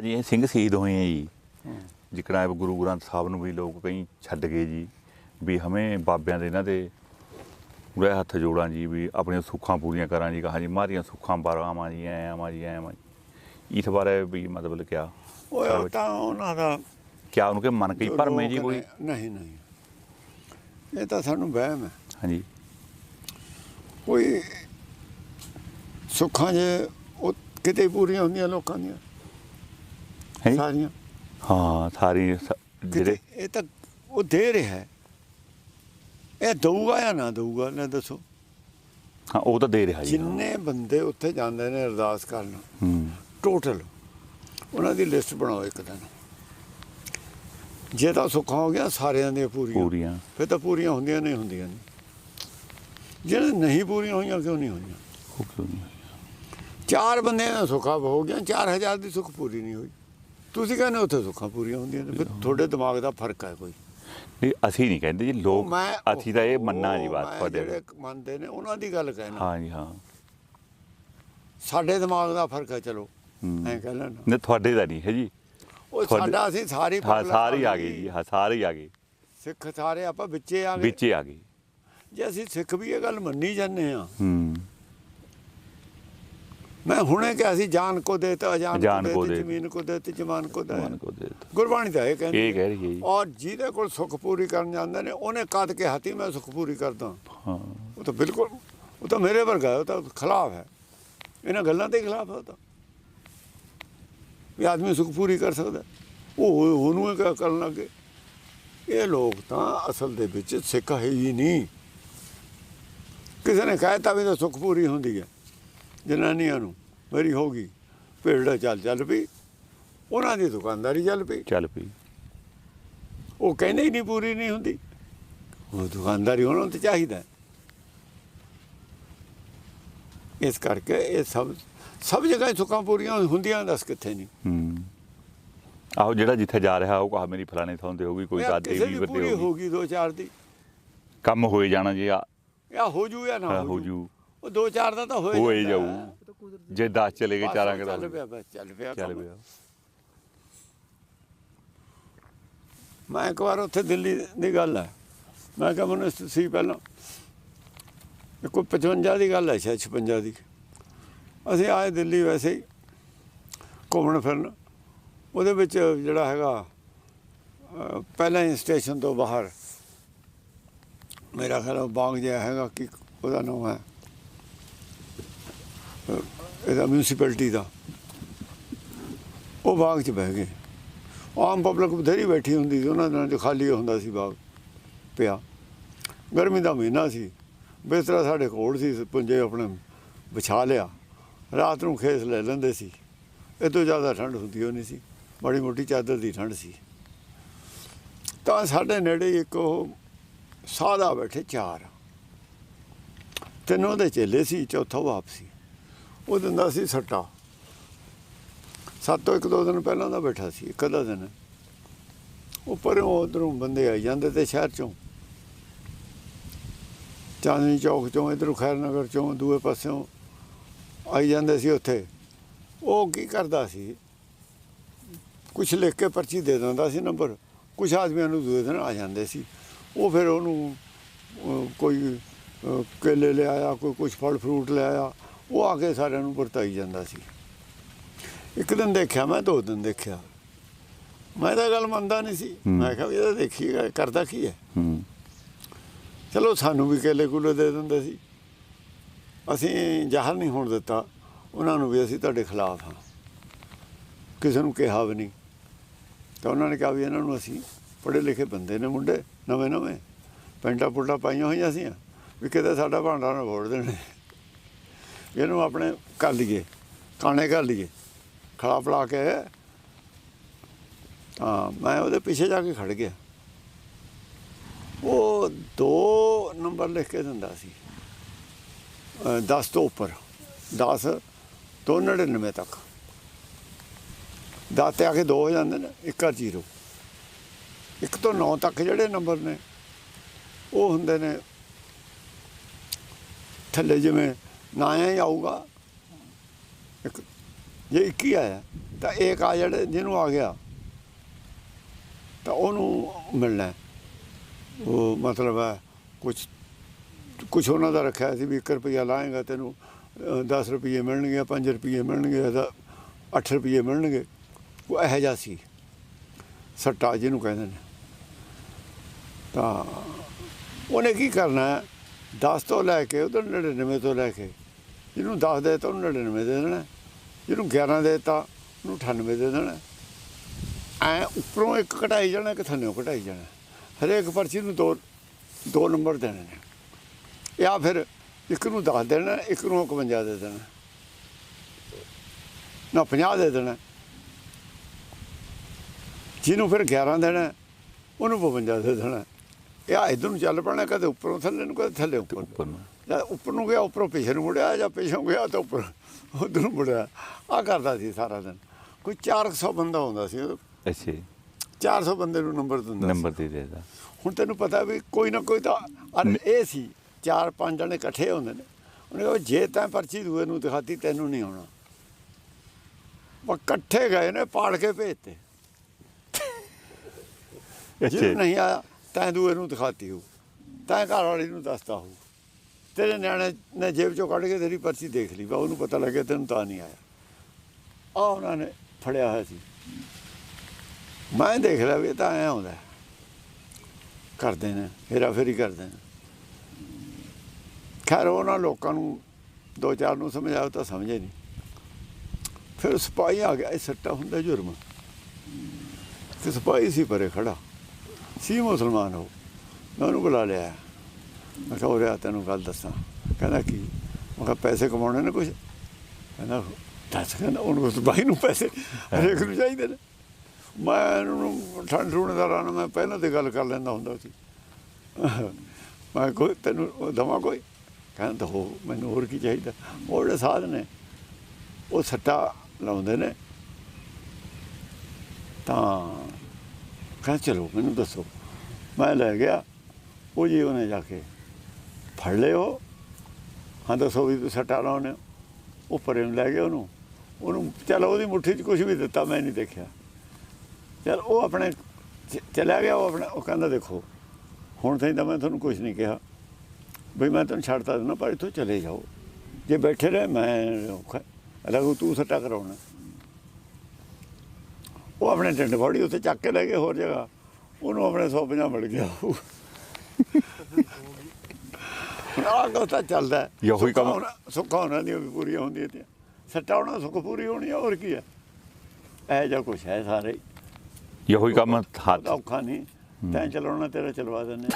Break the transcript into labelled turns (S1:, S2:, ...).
S1: ਜੀ ਇਹ ਸਿੰਘ ਸ਼ਹੀਦ ਹੋਏ ਆ ਜੀ। ਜਿਕਣਾ ਗੁਰੂ ਗ੍ਰੰਥ ਸਾਹਿਬ ਨੂੰ ਵੀ ਲੋਕ ਕਈ ਛੱਡ ਗਏ ਜੀ। ਵੀ ਹਮੇ ਬਾਬਿਆਂ ਦੇ ਇਹਨਾਂ ਦੇ ਉਰੇ ਹੱਥ ਜੋੜਾਂ ਜੀ ਵੀ ਆਪਣੀਆਂ ਸੁੱਖਾਂ ਪੂਰੀਆਂ ਕਰਾਂ ਜੀ। ਕਹਾਂ ਜੀ ਮਾਰੀਆਂ ਸੁੱਖਾਂ ਬਾਰਾਵਾਂ ਜੀ ਐ ਆਵਾਂ ਜੀ ਐ ਆਵਾਂ ਜੀ। ਇਸ ਬਾਰੇ ਵੀ ਮਤਲਬ ਕਿਆ?
S2: ਉਹ ਤਾਂ ਉਹਨਾਂ ਦਾ
S1: ਕਿਆ ਉਹਨੂੰ ਕਿ ਮਨ ਕਈ ਭਰਮੇ ਜੀ ਕੋਈ?
S2: ਨਹੀਂ ਨਹੀਂ। ਇਹ ਤਾਂ ਸਾਨੂੰ ਵਹਿਮ ਹੈ।
S1: ਹਾਂਜੀ।
S2: ਕੋਈ ਸੁੱਖਾਂ ਜੇ ਉਹ ਕਿਤੇ ਪੂਰੀਆਂ ਹੁੰਦੀਆਂ ਲੋਕਾਂ ਦੀਆਂ।
S1: ਹੈ?
S2: ਸਾਰੀਆਂ।
S1: ਹਾਂ ਸਾਰੀ ਸ- ਜਿਹੜੇ
S2: ਕਿਤੇ ਇਹ ਤਾਂ ਉਹ ਦੇ ਰਿਹਾ ਹੈ। ਇਹ ਦਊਗਾ ਜਾਂ ਨਾ ਦਊਗਾ ਨਾ ਦੱਸੋ।
S1: ਹਾਂ ਉਹ ਤਾਂ ਦੇ ਰਿਹਾ ਜੀ।
S2: ਜਿੰਨੇ ਬੰਦੇ ਉੱਥੇ ਜਾਂਦੇ ਨੇ ਅਰਦਾਸ ਕਰਨ
S1: ਹੂੰ।
S2: ਟੋਟਲ ਉਹਨਾਂ ਦੀ ਲਿਸਟ ਬਣਾਓ ਇੱਕ ਦਿਨ। ਜੇ ਤਾਂ ਸੁੱਖਾਂ ਹੋ ਗਿਆ ਸਾਰਿਆਂ ਦੀਆਂ ਪੂਰੀਆਂ।
S1: ਪੂਰੀਆਂ।
S2: ਫਿਰ ਤਾਂ ਪੂਰੀਆਂ ਹੁੰਦੀਆਂ ਨਹੀਂ ਹੁੰਦੀਆਂ ਨੇ। ਜਿਹੜੇ ਨਹੀਂ ਪੂਰੀਆਂ ਹੋਈਆਂ ਕਿਉਂ ਨਹੀਂ ਹੋਈਆਂ?
S1: ਉਹ ਕਿਉਂ ਨਹੀਂ?
S2: ਚਾਰ ਬੰਦਿਆਂ ਦਾ ਸੁੱਖਾ ਹੋ ਗਿਆ 4000 ਦੀ ਸੁੱਖ ਪੂਰੀ ਨਹੀਂ ਹੋਈ। ਤੁਸੀਂ ਕਹਿੰਦੇ ਉੱਥੇ ਸੁੱਖਾਂ ਪੂਰੀਆਂ ਹੁੰਦੀਆਂ ਨੇ ਫਿਰ ਤੁਹਾਡੇ ਦਿਮਾਗ ਦਾ ਫ਼ਰਕ ਹੈ ਕੋਈ?
S1: ਨਹੀਂ ਅਸੀਂ ਨਹੀਂ ਕਹਿੰਦੇ ਜੀ ਲੋਕ
S2: ਮੈਂ-
S1: ਅਸੀਂ ਤਾਂ ਇਹ ਮੰਨਣਾ ਜੀ ਬਾਤ
S2: ਮੈਂ
S1: ਤੁਹਾਡੇ
S2: ਜਿਹੜੇ ਮੰਨਦੇ ਨੇ ਉਹਨਾਂ ਦੀ ਗੱਲ ਕਹਿਣਾ।
S1: ਹਾਂ ਜੀ ਹਾਂ।
S2: ਸਾਡੇ ਦਿਮਾਗ ਦਾ ਫ਼ਰਕ ਹੈ ਚਲੋ
S1: ਹੂੰ।
S2: ਐਂ ਕਹਿ ਲੈਣਾ।
S1: ਨਹੀਂ ਤੁਹਾਡੇ ਦਾ ਨਹੀਂ ਹੈ ਜੀ।
S2: ਉਹ
S1: ਤੁਹਾਡੇ-
S2: ਸਾਡਾ ਅਸੀਂ ਸਾਰੀ
S1: ਹਾਂ ਸਾਰੇ ਆ ਗਏ ਜੀ ਹਾਂ ਸਾਰੇ ਆ ਗਏ
S2: ਸਿੱਖ ਸਾਰੇ ਆਪਾਂ ਵਿੱਚੇ ਆ ਗਏ।
S1: ਵਿੱਚੇ ਆ ਗਏ।
S2: ਜੇ ਅਸੀਂ ਸਿੱਖ ਵੀ ਇਹ ਗੱਲ ਮੰਨੀ ਜਾਂਦੇ ਆ
S1: ਹੂੰ।
S2: ਮੈਂ ਹੁਣੇ ਕਿਹਾ ਸੀ ਜਾਨ ਕੋ ਦੇ ਤਾ ਅਜਾਨ ਕੋ ਦੇ
S1: ਦੇ।
S2: ਜ਼ਮੀਨ ਕੋ ਦੇ ਤੇ ਜਮਾਨ ਕੋ ਦੇ
S1: ਦੇ।
S2: ਗੁਰਬਾਣੀ ਤਾਂ ਇਹ ਕਹਿੰਦੀ
S1: ਇਹ ਕਹਿ ਰਹੀ ਹੈ ਜੀ।
S2: ਔਰ ਜਿਹਦੇ ਕੋਲ ਸੁੱਖ ਪੂਰੀ ਕਰਨ ਜਾਂਦੇ ਨੇ ਉਹਨੇ ਕਦ ਕੇ ਹੱਥੀ ਮੈਂ ਸੁੱਖ ਪੂਰੀ ਕਰਦਾ।
S1: ਹਾਂ।
S2: ਉਹ ਤਾਂ ਬਿਲਕੁਲ ਉਹ ਤਾਂ ਮੇਰੇ ਵਰਗਾ ਉਹ ਤਾਂ ਖਿਲਾਫ ਹੈ। ਇਹਨਾਂ ਗੱਲਾਂ ਦੇ ਖਿਲਾਫ ਹੈ ਤਾਂ। ਵੀ ਆਦਮੀ ਸੁੱਖ ਪੂਰੀ ਕਰ ਸਕਦਾ ਉਹ ਉਹਨੂੰ ਇਹ ਕਰਨ ਲੱਗੇ ਇਹ ਲੋਕ ਤਾਂ ਅਸਲ ਦੇ ਵਿੱਚ ਸਿੱਖ ਹੈ ਹੀ ਨਹੀਂ। ਕਿਸੇ ਨੇ ਕਹਿਤਾ ਵੀ ਤਾਂ ਸੁੱਖ ਪੂਰੀ ਹੁੰਦੀ ਹੈ। ਜਨਾਨੀਆਂ ਨੂੰ। ਮੇਰੀ ਹੋ ਗਈ। ਭੇੜਾ ਚੱਲ ਚੱਲ ਪਈ। ਉਹਨਾਂ ਦੀ ਦੁਕਾਨਦਾਰੀ ਚੱਲ ਪਈ।
S1: ਚੱਲ ਪਈ।
S2: ਉਹ ਕਹਿੰਦੇ ਹੀ ਨਹੀਂ ਪੂਰੀ ਨਹੀਂ ਹੁੰਦੀ। ਉਹ ਦੁਕਾਨਦਾਰੀ ਉਹਨਾਂ ਨੂੰ ਤਾਂ ਚਾਹੀਦਾ। ਹੈ। ਇਸ ਕਰਕੇ ਇਹ ਸਭ ਸਭ ਜਗ੍ਹਾ ਸੁੱਖਾਂ ਪੂਰੀਆਂ ਹੁੰਦੀਆਂ ਦੱਸ ਕਿੱਥੇ ਨਹੀਂ।
S1: ਹੂੰ। ਆਹੋ ਜਿਹੜਾ ਜਿੱਥੇ ਜਾ ਰਿਹਾ ਉਹ ਕਹਾ ਮੇਰੀ ਫਲਾਣੇ ਥਾਂ ਤੇ ਹੋਗੀ ਕੋਈ
S2: ਯਾਰ
S1: ਦਾਦੇ ਵੀ
S2: ਦੀ
S1: ਵੱਡੇ
S2: ਪੂਰੀ
S1: ਹੋਗੀ
S2: ਦੋ ਚਾਰ ਦੀ।
S1: ਕੰਮ ਹੋਏ ਜਾਣਾ ਜੀ ਆ।
S2: ਹੋ ਜੂ ਜਾਂ ਨਾ
S1: ਹੋ ਜੂ।
S2: ਉਹ ਦੋ ਚਾਰ ਦਾ ਤਾਂ ਹੋਏ
S1: ਹੋਏ ਜਾਊ। ਜੇ 10 ਚਲੇ ਗਏ ਚਾਰਾਂ ਕਿਦਾ
S2: ਚੱਲ ਪਿਆ ਬਸ ਚੱਲ ਪਿਆ
S1: ਚੱਲ
S2: ਕੰਮ।
S1: ਪਿਆ।
S2: ਮੈਂ ਇੱਕ ਵਾਰ ਉੱਥੇ ਦਿੱਲੀ ਦੀ ਗੱਲ ਹੈ। ਮੈਂ ਕਿਹਾ ਮੈਨੂੰ ਸੀ ਪਹਿਲਾਂ ਇਹ ਕੋਈ 55 ਦੀ ਗੱਲ ਹੈ ਸ਼ਾਇਦ 56 ਦੀ। ਅਸੀਂ ਆਏ ਦਿੱਲੀ ਵੈਸੇ ਹੀ ਘੁੰਮਣ ਫਿਰਨ। ਉਹਦੇ ਵਿੱਚ ਜਿਹੜਾ ਹੈਗਾ ਅਹ, ਪਹਿਲਾਂ ਹੀ ਸਟੇਸ਼ਨ ਤੋਂ ਬਾਹਰ। ਮੇਰਾ ਖਿਆਲ ਉਹ ਬਾਗ ਜਿਹਾ ਹੈਗਾ ਕਿ ਉਹਦਾ ਨਾਮ ਹੈ। ਇਹਦਾ ਮਿਊਨਿਸਪੈਲਿਟੀ ਦਾ। ਉਹ ਬਾਗ 'ਚ ਬਹਿ ਗਏ। ਆਮ ਪਬਲਿਕ ਬਥੇਰੀ ਬੈਠੀ ਹੁੰਦੀ ਸੀ, ਉਹਨਾਂ ਦਿਨਾਂ 'ਚ ਖਾਲੀ ਹੁੰਦਾ ਸੀ ਬਾਗ ਪਿਆ। ਗਰਮੀ ਦਾ ਮਹੀਨਾ ਸੀ। ਬਿਸਤਰਾ ਸਾਡੇ ਕੋਲ ਸੀ, ਪੁੰਜੇ ਆਪਣੇ ਵਿਛਾ ਲਿਆ। ਰਾਤ ਨੂੰ ਖੇਸ ਲੈ ਲੈਂਦੇ ਸੀ। ਇਹ ਤੋਂ ਜ਼ਿਆਦਾ ਠੰਡ ਹੁੰਦੀ ਉਹ ਨਹੀਂ ਸੀ। ਬੜੀ ਮੋਟੀ ਚਾਦਰ ਦੀ ਠੰਡ ਸੀ। ਤਾਂ ਸਾਡੇ ਨੇੜੇ ਇੱਕ ਉਹ ਸਾਦਾ ਬੈਠੇ ਚਾਰ। ਤਿੰਨੋਂ ਦੇ ਚੇਲੇ ਸੀ, ਚੌਥਾ ਉਹ ਆਪ ਸੀ। ਉਹ ਦਿੰਦਾ ਸੀ ਸੱਟਾ। ਸੱਤ ਤੋਂ ਇੱਕ ਦੋ ਦਿਨ ਪਹਿਲਾਂ ਦਾ ਬੈਠਾ ਸੀ ਇੱਕ ਅੱਧਾ ਦਿਨ। ਉੱਪਰੋਂ ਉਧਰੋਂ ਬੰਦੇ ਆਈ ਜਾਂਦੇ ਤੇ ਸ਼ਹਿਰ ਚੋਂ। ਚਾਂਦਨੀ ਚੌਕ ਚੋਂ ਇਧਰੋਂ ਖੈਰ ਨਗਰ ਚੋਂ ਦੂਏ ਪਾਸਿਓਂ ਆਈ ਜਾਂਦੇ ਸੀ ਉੱਥੇ। ਉਹ ਕੀ ਕਰਦਾ ਸੀ? ਕੁਛ ਲਿਖ ਕੇ ਪਰਚੀ ਦੇ ਦਿੰਦਾ ਸੀ ਨੰਬਰ। ਕੁਛ ਆਦਮੀਆਂ ਨੂੰ ਦੂਏ ਦਿਨ ਆ ਜਾਂਦੇ ਸੀ। ਉਹ ਫਿਰ ਉਹਨੂੰ ਕੋਈ ਅਹ, ਕੇਲੇ ਲਿਆਇਆ ਕੋਈ ਕੁਛ ਫਲ ਫਰੂਟ ਲਿਆਇਆ। ਉਹ ਆ ਕੇ ਸਾਰਿਆਂ ਨੂੰ ਵਰਤਾਈ ਜਾਂਦਾ ਸੀ। ਇੱਕ ਦਿਨ ਦੇਖਿਆ ਮੈਂ ਦੋ ਦਿਨ ਦੇਖਿਆ। ਮੈਂ ਤਾਂ ਗੱਲ ਮੰਨਦਾ ਨਹੀਂ ਸੀ। ਮੈਂ ਕਿਹਾ ਵੀ ਇਹਦਾ ਦੇਖੀਏ ਕਰਦਾ ਕੀ ਹੈ?
S1: ਹੂੰ।
S2: ਚਲੋ ਸਾਨੂੰ ਵੀ ਕੇਲੇ ਕੂਲੇ ਦੇ ਦਿੰਦੇ ਸੀ। ਅਸੀਂ ਜ਼ਾਹਰ ਨਹੀਂ ਹੋਣ ਦਿੱਤਾ। ਉਹਨਾਂ ਨੂੰ ਵੀ ਅਸੀਂ ਤੁਹਾਡੇ ਖਿਲਾਫ ਹਾਂ। ਕਿਸੇ ਨੂੰ ਕਿਹਾ ਵੀ ਨਹੀਂ। ਤਾਂ ਉਹਨਾਂ ਨੇ ਕਿਹਾ ਵੀ ਇਹਨਾਂ ਨੂੰ ਅਸੀਂ ਪੜ੍ਹੇ ਲਿਖੇ ਬੰਦੇ ਨੇ ਮੁੰਡੇ ਨਵੇਂ ਨਵੇਂ ਪੈਂਟਾਂ ਪੁੱਟਾਂ ਪਾਈਆਂ ਹੋਈਆਂ ਸੀ ਵੀ ਕਿਤੇ ਸਾਡਾ ਭਾਂਡਾ ਨਾ ਫੋੜ ਦੇਣ। ਇਹਨੂੰ ਆਪਣੇ ਕਰ ਲਈਏ, ਕਾਣੇ ਕਰ ਲਈਏ ਖੜਾ ਪੜਾ ਕੇ। ਤਾਂ ਮੈਂ ਉਹਦੇ ਪਿੱਛੇ ਜਾ ਕੇ ਖੜ ਗਿਆ। ਉਹ ਦੋ ਨੰਬਰ ਲਿਖ ਕੇ ਦਿੰਦਾ ਸੀ। 10 ਤੋਂ ਉੱਪਰ 10 ਤੋਂ 99 ਤੱਕ। ਦਸ ਤੇ ਆ ਕੇ ਦੋ ਹੋ ਜਾਂਦੇ ਨੇ, ਇੱਕ ਆ ਜ਼ੀਰੋ। ਇੱਕ ਤੋਂ 9 ਤੱਕ ਜਿਹੜੇ ਨੰਬਰ ਨੇ, ਉਹ ਹੁੰਦੇ ਨੇ ਥੱਲੇ ਜਿਵੇਂ ਨਾ ਹੀ ਆਊਗਾ। ਇੱਕ, ਜੇ 21 ਆਇਆ, ਤਾਂ ਇੱਕ ਆ ਜਿਹੜੇ, ਜਿਹਨੂੰ ਆ ਗਿਆ, ਤਾਂ ਉਹਨੂੰ ਮਿਲਣਾ। ਉਹ ਮਤਲਬ ਹੈ ਕੁਝ ਕੁਝ ਉਹਨਾਂ ਦਾ ਰੱਖਿਆ ਸੀ ਵੀ 1 ਰੁਪਿਆ ਲਾਏਗਾ ਤੈਨੂੰ 10 ਰੁਪਏ ਮਿਲਣਗੇ 5 ਰੁਪਏ ਮਿਲਣਗੇ ਤਾਂ 8 ਰੁਪਏ ਮਿਲਣਗੇ, ਉਹ ਇਹੋ ਜਿਹਾ ਸੀ। ਸੱਟਾ ਜਿਹਨੂੰ ਕਹਿੰਦੇ ਨੇ। ਤਾਂ ਉਹਨੇ ਕੀ ਕਰਨਾ 10 ਤੋਂ ਲੈ ਕੇ ਉਧਰ 99 ਤੋਂ ਲੈ ਕੇ, ਜਿਹਨੂੰ 10 ਦੇ ਤਾਂ ਉਹਨੂੰ 99 ਦੇ ਦੇਣਾ, ਜਿਹਨੂੰ 11 ਦੇ ਤਾਂ ਉਹਨੂੰ 98 ਦੇ ਦੇਣਾ। ਐ ਉੱਪਰੋਂ ਇੱਕ ਘਟਾਈ ਜਾਣਾ ਕਿ ਥੱਲੇੋਂ ਘਟਾਈ ਜਾਣਾ। ਹਰੇਕ ਪਰਚੀ ਨੂੰ ਦੋ ਦੋ ਨੰਬਰ ਦੇਣੇ ਨੇ। ਜਾਂ ਫਿਰ ਇੱਕ ਨੂੰ 10 ਦੇਣਾ, ਇੱਕ ਨੂੰ 51 ਦੇ ਦੇਣਾ। ਨਾ 50 ਦੇ ਦੇਣਾ। ਜਿਹਨੂੰ ਫਿਰ 11 ਦੇਣਾ, ਉਹਨੂੰ 52 ਦੇ ਦੇਣਾ। ਇਹ ਇਧਰ ਨੂੰ ਚੱਲ ਪੈਣਾ ਕਦੇ ਉੱਪਰੋਂ ਥੱਲੇ ਨੂੰ ਕਦੇ ਥੱਲੇ ਉੱਪਰ। ਨੂੰ।
S1: ਉੱਪਰ ਨੂੰ।
S2: ਜਾਂ ਉੱਪਰ ਨੂੰ ਗਿਆ ਉੱਪਰੋਂ ਪਿਛੇ ਨੂੰ ਮੁੜਿਆ ਜਾਂ ਪਿਛੋਂ ਗਿਆ ਤਾਂ ਉੱਪਰ ਉਧਰ ਨੂੰ ਮੁੜਿਆ। ਆ ਕਰਦਾ ਸੀ ਸਾਰਾ ਦਿਨ। ਕੋਈ 400 ਬੰਦਾ ਹੁੰਦਾ ਸੀ ਉਦੋਂ।
S1: ਅੱਛਾ ਜੀ,
S2: 400 ਬੰਦੇ ਨੂੰ ਨੰਬਰ ਦਿੰਦਾ ਸੀ।
S1: ਨੰਬਰ ਦੇ ਦੇਦਾ।
S2: ਹੁਣ ਤੈਨੂੰ ਪਤਾ ਵੀ ਕੋਈ ਨਾ ਕੋਈ ਤਾਂ ਅਰ ਇਹ ਸੀ ਚਾਰ ਪੰਜ ਜਣੇ ਇਕੱਠੇ ਹੁੰਦੇ ਨੇ। ਉਹਨੇ ਕਿਹਾ ਜੇ ਤੈਂ ਪਰਚੀ ਦੂਏ ਨੂੰ ਦਿਖਾਤੀ ਤੈਨੂੰ ਨਹੀਂ ਆਉਣਾ। ਉਹ ਇਕੱਠੇ ਗਏ ਨੇ ਪਾੜ ਕੇ ਭੇਜਤੇ।
S1: ਅੱਛਾ
S2: ਜੇ। ਨਹੀਂ ਆਇਆ ਤੈਂ ਦੂਏ ਨੂੰ ਦਿਖਾਤੀ ਹੋ ਤੈਂ ਘਰ ਵਾਲੀ ਨੂੰ ਦੱਸਤਾ ਹੋ ਤੇਰੇ ਨਿਆਣੇ ਨੇ ਜੇਬ ਚੋਂ ਕੱਢ ਕੇ ਤੇਰੀ ਪਰਚੀ ਦੇਖ ਲਈ। ਵਾ ਉਹਨੂੰ ਪਤਾ ਲੱਗਿਆ ਤੈਨੂੰ ਤਾਂ ਨਹੀਂ ਆਇਆ। ਆ ਉਹਨਾਂ ਨੇ ਫੜਿਆ ਹੋਇਆ ਸੀ। ਮੈਂ ਦੇਖ ਲਿਆ ਵੀ ਇਹ ਤਾਂ ਐ ਆਉਂਦਾ ਕਰਦੇ ਨੇ ਹੇਰਾ ਫੇਰੀ ਕਰਦੇ ਨੇ। ਖੈਰ, ਉਹਨਾਂ ਲੋਕਾਂ ਨੂੰ ਦੋ ਚਾਰ ਨੂੰ ਸਮਝਾਇਆ ਤਾਂ ਸਮਝੇ ਨਹੀਂ ਫਿਰ ਸਿਪਾਹੀ ਆ ਗਿਆ। ਇਹ ਸੱਟਾ ਹੁੰਦਾ ਜੁਰਮ। ਤੇ ਸਿਪਾਹੀ ਸੀ ਪਰੇ ਖੜਾ। ਸੀ ਮੁਸਲਮਾਨ ਹੋ ਮੈਂ ਉਹਨੂੰ ਬੁਲਾ ਲਿਆ ਮੈਂ ਕਿਹਾ ਉਰੇ ਆ ਤੈਨੂੰ ਗੱਲ ਦੱਸਾਂ ਕਹਿੰਦਾ ਕੀ ਮੈਂ ਕਿਹਾ ਪੈਸੇ ਕਮਾਉਣੇ ਨੇ ਕੁਝ ਕਹਿੰਦਾ ਦੱਸ ਕਹਿੰਦਾ ਉਹਨੂੰ ਉਸ ਬਾਈ ਨੂੰ ਪੈਸੇ ਹਰੇਕ ਨੂੰ ਚਾਹੀਦੇ ਨੇ ਮੈਂ ਉਹਨੂੰ ਠੰਡ ਠੂਣ ਦਾ ਰਾਂ ਮੈਂ ਪਹਿਲਾਂ ਤੇ ਗੱਲ ਕਰ ਲੈਂਦਾ ਹੁੰਦਾ ਸੀ ਮੈਂ ਕੋਈ ਤੈਨੂੰ ਦਵਾ ਕੋਈ ਕਹਿੰਦਾ ਹੋ ਮੈਨੂੰ ਹੋਰ ਕੀ ਚਾਹੀਦਾ ਉਹ ਜਿਹੜੇ ਸਾਧ ਨੇ ਉਹ ਸੱਟਾ ਲਾਉਂਦੇ ਨੇ ਤਾਂ ਕਹਿੰਦਾ ਚਲੋ ਮੈਨੂੰ ਦੱਸੋ ਮੈਂ ਲੈ ਗਿਆ ਉਹ ਜੀ ਉਹਨੇ ਜਾ ਕੇ ਫੜ ਲਿਓ ਹਾਂ ਦੱਸੋ ਵੀ ਤੁਸੀਂ ਸੱਟਾ ਲਾਉਣੇ ਹੋ? ਉਹ ਪਰੇ ਨੂੰ ਲੈ ਗਿਆ ਉਹਨੂੰ ਉਹਨੂੰ ਚਲ ਉਹਦੀ ਮੁੱਠੀ 'ਚ ਕੁਝ ਵੀ ਦਿੱਤਾ ਮੈਂ ਨਹੀਂ ਦੇਖਿਆ ਚਲ ਉਹ ਆਪਣੇ ਚ- ਚਲਾ ਗਿਆ ਉਹ ਆਪਣਾ ਉਹ ਕਹਿੰਦਾ ਦੇਖੋ ਹੁਣ ਤਾਈਂ ਤਾਂ ਮੈਂ ਤੁਹਾਨੂੰ ਕੁਝ ਨਹੀਂ ਕਿਹਾ ਬਈ ਮੈਂ ਤੁਹਾਨੂੰ ਛੱਡਤਾ ਦੇਣਾ ਪਰ ਇੱਥੋਂ ਚਲੇ ਜਾਓ ਜੇ ਬੈਠੇ ਰਹੇ ਮੈਂ ਔਖਾ ਲੱਗੂ ਤੂੰ ਸੱਟਾ ਕਰਾਉਣਾ ਉਹ ਆਪਣੇ ਟਿੰਡ ਫੜੀ ਉੱਥੇ ਚੱਕ ਕੇ ਲੈ ਗਏ ਹੋਰ ਜਗ੍ਹਾ। ਉਹਨੂੰ ਆਪਣੇ 150 ਮਿਲ ਗਿਆ ਗੱਲ ਤਾਂ ਚੱਲਦਾ।
S1: ਇਹੋ ਹੀ ਕੰਮ-
S2: ਸੁੱਖਾਂ ਉਹਨਾਂ ਦੀਆਂ ਵੀ ਪੂਰੀਆਂ ਹੁੰਦੀਆਂ ਤੇ ਸੱਟਾ ਉਹਨਾਂ ਸੁੱਖ ਪੂਰੀ ਹੋਣੀ ਹੋਰ ਕੀ ਹੈ ਇਹ ਜਿਹਾ ਕੁਛ ਹੈ ਸਾਰੇ।
S1: ਇਹੋ ਹੀ ਕੰਮ ਹੱਥ
S2: ਔਖਾ ਨਹੀਂ। ਤੈਂ ਚਲਾਉਣਾ ਤੇਰਾ ਚਲਵਾ ਦਿੰਦੇ